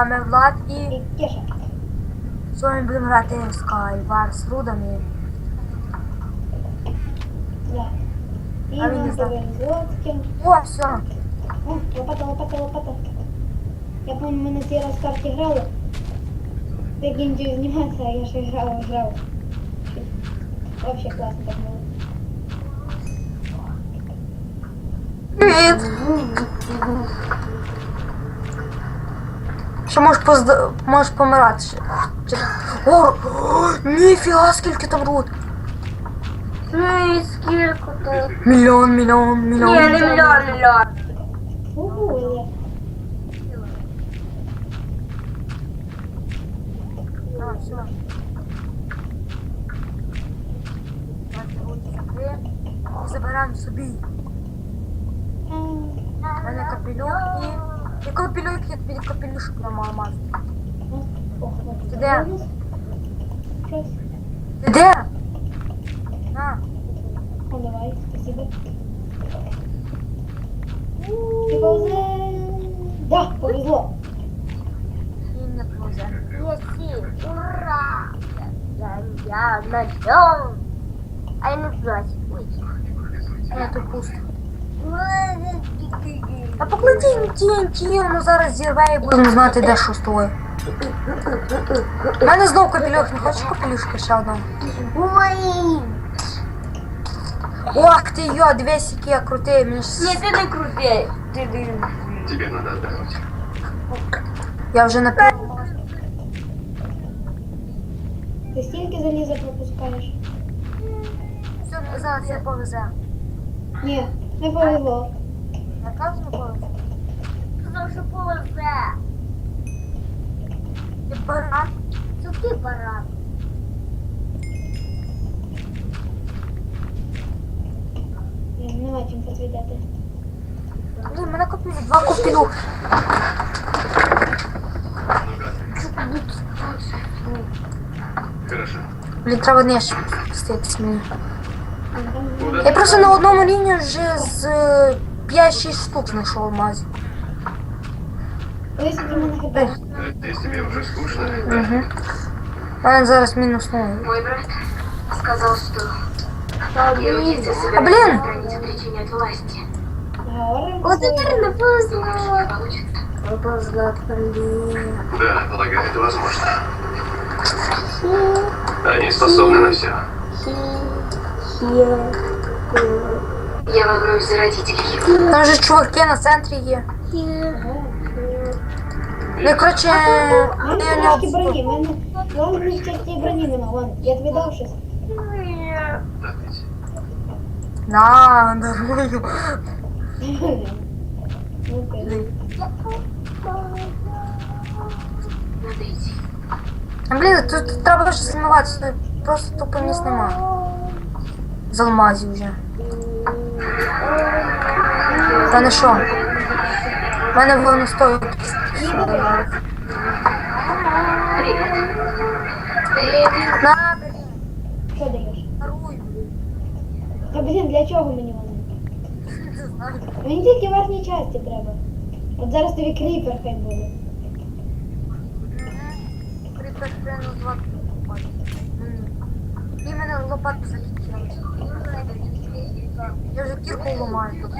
вами Влад і І Кеша. сьогодні будемо грати в Skywars з рудами. Да. І А він не нам знає. повезло з ким. О, все. О, лопата, лопата, лопата. Я помню, ми на цій раз карті грали. Ти кінчив зніматися, а я ще грав, грав. Вообще класно так було. Привіт. Ще можеш позда... можеш помирати ще. О, ніфіга, скільки там руд. Ну і скільки тут? Мільйон, мільйон, мільйон. Ні, не мільйон, мільйон. Заберемо собі. У мене капелюх і... І капелюх, я тобі капелюшок на алмаз. ну, ох, от Ти де? бонус. Щось. Ти де? На. Ну, давай, спасибо. Ти повзе. Да, повезло. І не повзе. Єсі, ура! Я, я на чому? А я не знаю. Ой. Я тут пусто. А поклади TNT, воно зараз зірве і будемо знати, де що стоїть. У мене знов капелюх, не хочеш капелюшки ще одного? Ой! Ох ти йо, дивись, який я крутий. Мені ж... Ні, ти не крутий. Ти не Тебе надо отдохнуть. Я вже напив. Ти стільки заліза пропускаєш? Все, зараз я повезе. Ні, не повезло. Я кажу, не повезе. Сказав, що повезе. Ти баран. Це ти баран. Нема чим посвідати. Блін, мене купили два капелюх. Хорошо. Блін, треба нижче спуститись мені. Куда? Я просто на одному рівні вже з е, 5-6 штук знайшов алмазів. Ось у мене хп. А Здесь тебе уже скучно? Угу. У мене зараз мінус нуль. Мой брат сказал, что его дети А собираются блин! границы причинять власти. Говоримо. От тепер не повезло. Не получится. Не повезло, блін. Да, полагаю, это возможно. Они способны на все. Я волнуюсь за родителей. Там же чуваки на центрі є. Ну, і, коротше, У мене я трошки не броні, в мене головних частей броні нема. Вон, я тобі дав щось. На, дарую. Ну, окей. Надо идти. Блін, тут треба змиватися, тут просто тупо місць нема. З алмазів вже. Та не що? У мене воно стоїть. На, блін, Що даєш? даруй. Та блін, для чого мені воно? Не знаю. Мені тільки верхні часті треба. От зараз тобі кріпер хай буде. Кріпер прямо два І мене лопату залетіла. Я вже кірку ламаю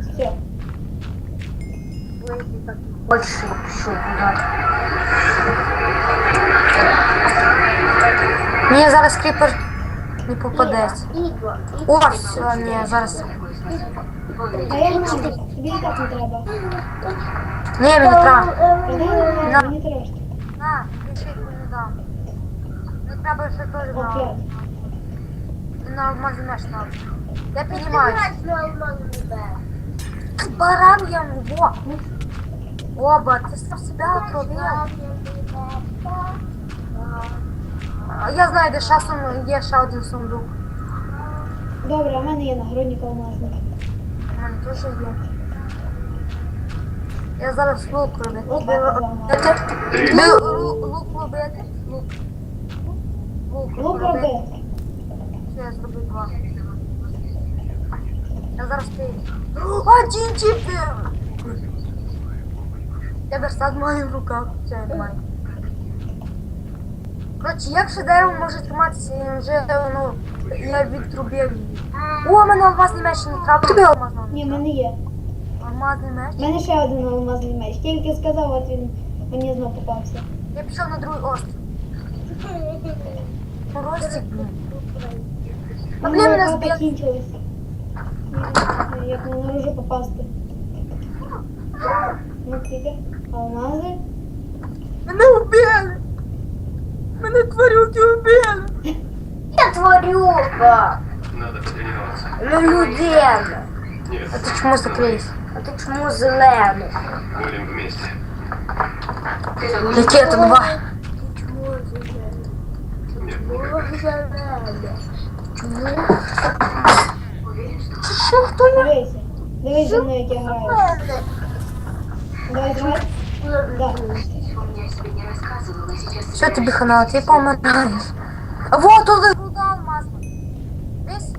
все. Больше еще куда. Ні, зараз кріпер не попадеться. О, все, ні, зараз. А я не треба. Ні, мені треба. Мені трошки. На, більше їх не дам. Ще теж О, на, п'ять. на алмазі наш надо. Я піднімаюсь. Баран я во. Оба, ти сам себе отравив. А Я знаю, де часом є ще один сундук. Добре, в мене є нагородник алмазник. У мене теж є. Я зараз лук робити. Лопата зламала. Лу- лу- Лук робити. Лук. Лук Лук робити. роби. Все, я зробив два. Я зараз ти. Один тебе! Я верстат маю в руках, це нормально. Коротше, як ще дерево може триматися, я вже, ну, я відтрубив її. О, у мене алмазний меч не треба. Тобі алмазний Ні, в меч. мене є. Алмазний меч. У мене ще один алмазний меч. Тільки сказав, от він мені знов попався. Я пішов на другий острів. Ростик, блін. А У блін, мене мене карта збив. кінчилась. Ні, Як не можу попасти. Ну, тільки алмази. Мене вбили! Мене тварюки вбили! Я тварюка. Надо потренироваться. Ну, людина. Нет. А ти чому закрилась? А ти чому зелений? Будем вместе. Які тут два? Що, хто я? Дивися. Дивись за мною, як я граю. Давай грай. Да. Он мне себе не рассказывал, и сейчас... Що тобі хана, ти помираєш. А вот тут руда алмазна. Весь,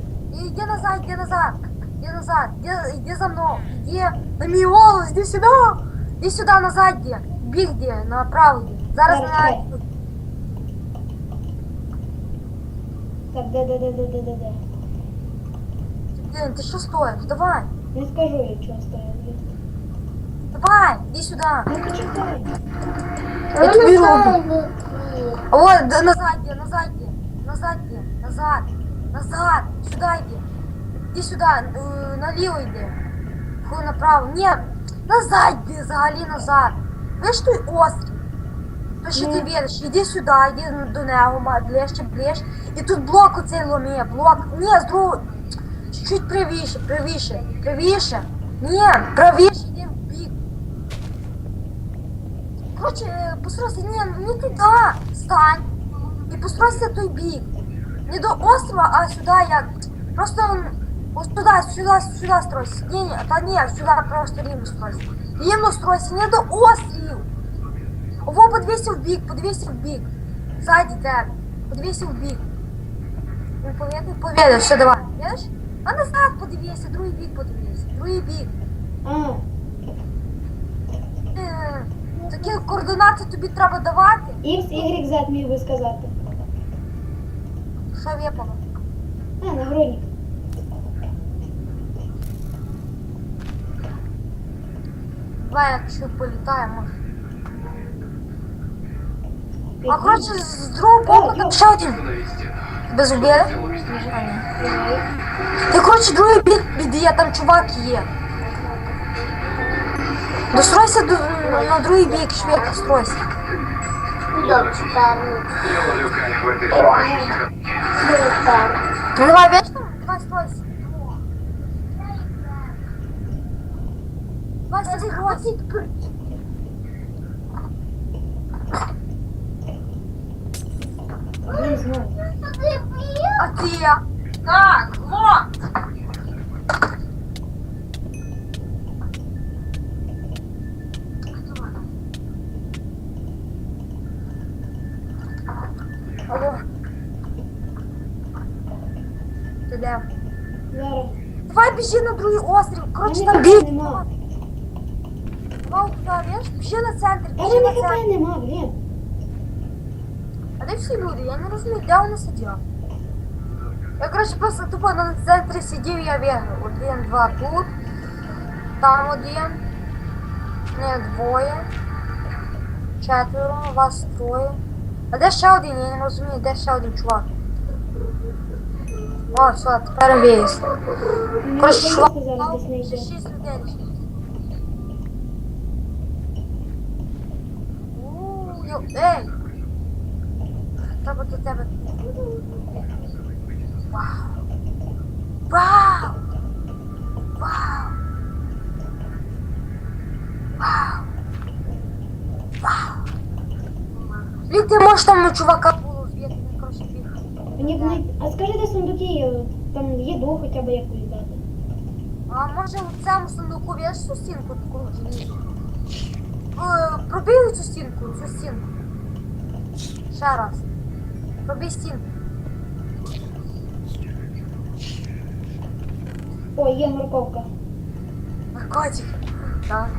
іди назад, іди назад. Іди назад, іди, іди за мною. Іди на мій голос, іди сюди. Іди сюди, назад іди. Біг іди, направо іди. Зараз Зараз, на... Так, де, де, де, де, де, де, де. Блін, ти що стоїш? Давай, Не скажу, якщо стоїть. блін. давай, іди сюди. Ну, почекай. Я тобі роблю. А вот, да, назад иди, назад иди, назад иди, назад, назад, сюда иди. Иди сюда, э, наліво йди. Фу, направо. Ні, назад йди, взагалі назад. Видиш той острів? То що ти віриш? Іди сюди, іди до нього, ближче, ближче. І тут блок оцей ломи, блок. Ні, з другого. Чуть-чуть правіше, правіше, правіше. Ні, правіше, іди в бік. Коротше, постройся, ні, не туди. Стань. І постройся той бік. Не до острова, а сюди як. Просто ось туди, сюди, сюди стройся. Ні, ні, та ні, сюди просто рівно стройся. Рівно стройся, не до острів. Ово, подивися в бік, подивися в бік. Ззаді тебе. В бік. Не повірив? Повірив, все, давай. Видиш? А назад подивися, другий бік подивися. Другий бік. А, Е, Такі координати тобі треба давати. X, Y, Z міг би сказати. Що випало? А, нагрудник. Давай, якщо політає, може. А коротше, з другого боку там ще один. Установить стену. Без убіли? Сделал местечко. А, ні. Ти, коротше, другий бік є, там чувак є. Достройся до, на другий бік, швидко стройся. Добре, тепер. Я ловлю кайф в этой жизни. Тепер. Ну давай, вечно, давай стройся. Давай, стройся. Блін, знову. Ти? Так, вот. Алло. Давай біжи на другий острів. Коротше, там бій. нема. Давай туди, віж? Біжи на центр, біжи мене на центр. хп нема, блін. А де всі люди? Я не розумію, де вони сиділи? Я, коротше, просто тупо на центрі сидів, я виграв. Один, два тут. Там один. Не, двоє. Четверо, вас троє. А де ще один? Я не розумію, де ще один чувак. О, все, тепер виїзд. Коротше, чувак. шість людей лишилось. У, йо- Ей! Треба до тебе. Вау! Вау! Вау! Вау! Блін, ти можеш там чувака було звідти, коротше біг. Мені б. А скажи, де сундуки є? Там їду хоча б якусь дати. А може в цьому сундуку в'єш цю стінку таку желізну? Е, Пробій цю стінку, цю стінку. Ще раз. Пробій стінку. О, є морковка. Котик. Так.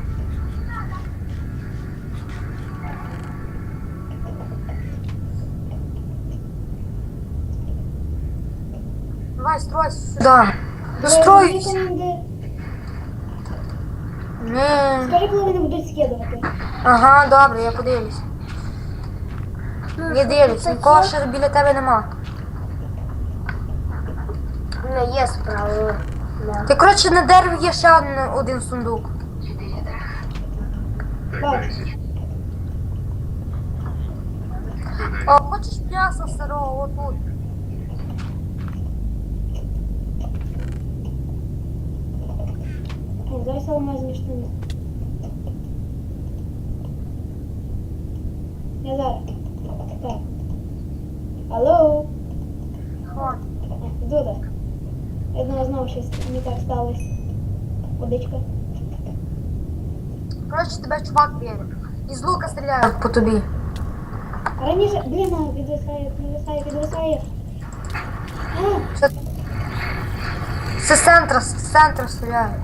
Давай, строй сюда. Давай, Строй. Ні. Скажи, коли вони будуть скидувати. Ага, добре, я подивлюсь. Я дивлюсь, нікого ще біля тебе нема. Не є справа. Да. Ти, коротше, на дереві є ще один, один сундук. Так? О, хочеш м'ясо сирого отут? О, зараз алмазні штани. Я зараз. Так. Алло. От. Дуда. Я думала, знову щось не так сталося. Водичка. Коротше, тебе чувак б'є. Із лука стріляє по тобі. Раніше, блін, а, підвисає, підвисає, підвисає. А, Це, це з центра, з центра стріляє.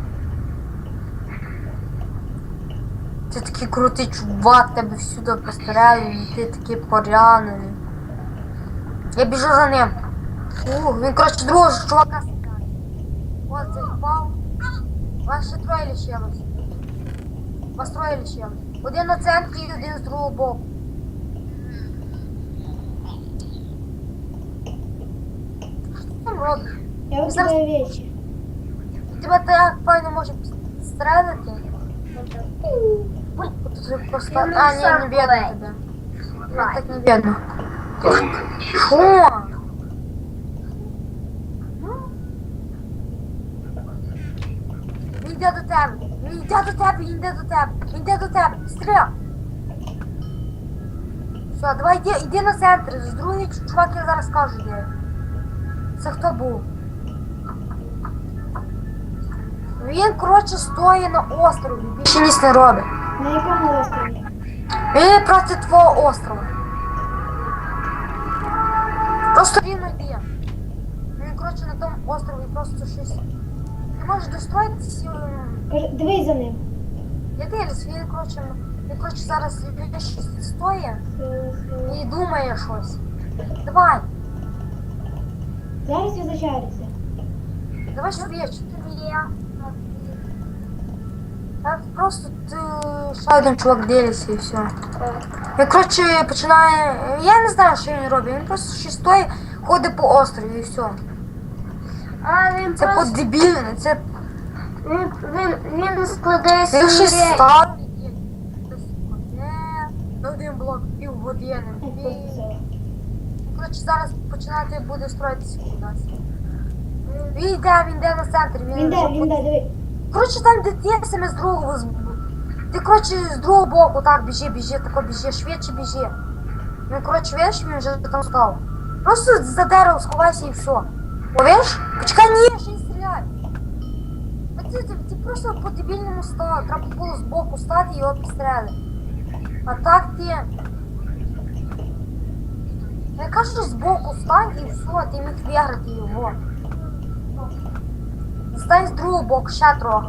Ти такий крутий чувак, тебе всюди постріляють, і ти такий порянений. Я біжу за ним. Ух, він, коротше, другого ж чувака стріляє. От цей впав. Вас ще троє лишилось. Вас троє лишилось. Один на центрі і один з другого боку. Що ти там робиш? я викидаю вещи. Тебе так файно може стрелити. Ой, тут просто... Я не А, ні, сам не бідно полей. тебе. Я так не бідно. Умным, Що? Йде до тебе. Він йде до тебе, він йде до тебе. Він йде до тебе. Стріляй. Все, давай йди, йди на центр. З другий чувак я зараз скажу де. Це хто був? Він, коротше, стоїть на острові. Більше ніч не робить. На якому острові? Він проти твого острова. Просто він йде. Він, коротше, на тому острові просто щось. Можеш достроїти сі- Каже, дивись за ним. Я дивлюсь, він, коротше, він, коротше, зараз щось стоїть і думає щось. Давай, Зараз я зачарюся. давай швидше. Так просто ти ще один чувак дивиться і все. Він, коротше, починає. Я не знаю, що він робить. Він просто щось стоїть, ходить по острові і все. А він Це просто... подебільне, це Він, він, він складає. Хтось кладе на один блок півгодини. Ой, Дві. Коротше, зараз починати буде строїтися кудись. Він йде, він йде на центр. Він, Він де, вже він по- де, диви. Коротше, там де ти саме з другого з... Ти, коротше, з другого боку так біжи, біжи, тако біжи, швидше біжи. Він, коротше, видиш, він вже там став. Просто за дерево сховайся і все. О, видиш? Почекай, ні, ще не стріляй. А ти, ти, ти просто по дебільному став. Треба було з боку стати і його підстрелити. А так ти. Я кажу, з боку стань і все, ти міг виграти його. Стань з другого боку, ще трохи.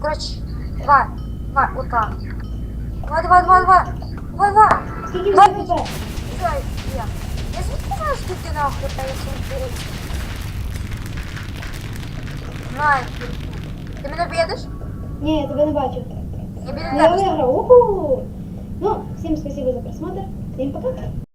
Коротше, давай, давай, отак. Давай, давай, давай, давай. Давай, давай. Скільки в Давай, тебе Хп? Все, є. Я звідки знаю, скільки нахуй та я сумку? Знаю. Ти мене б'єдеш? Ні, я тебе не бачу. Я біля Ну, я тебе. виграв. Уху! Ну, всім спасибо за просмотр. Всім пока.